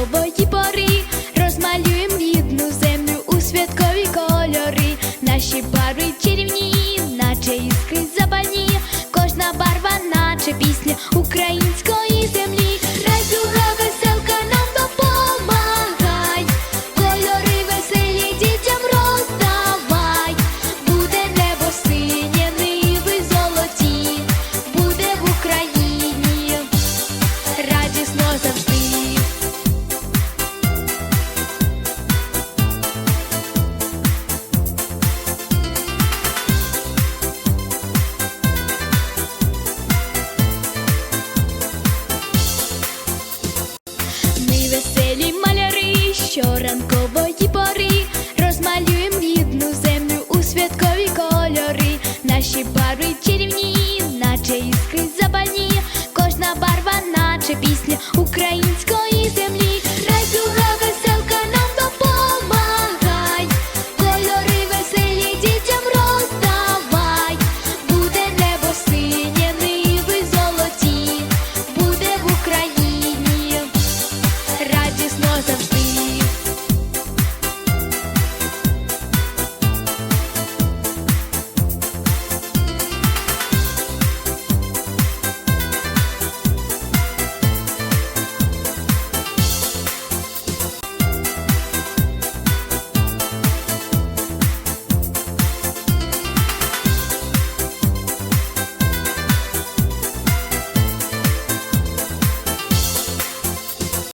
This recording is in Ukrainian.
нової пори розмалюєм рідну землю у святкові кольори. Наші барви чарівні, наче іскри забані, кожна барва, наче пісня України. молодої пори, розмалюєм рідну землю у святкові кольори, наші барви чарівні, наче іскри забані, кожна барва, наче пісня українського.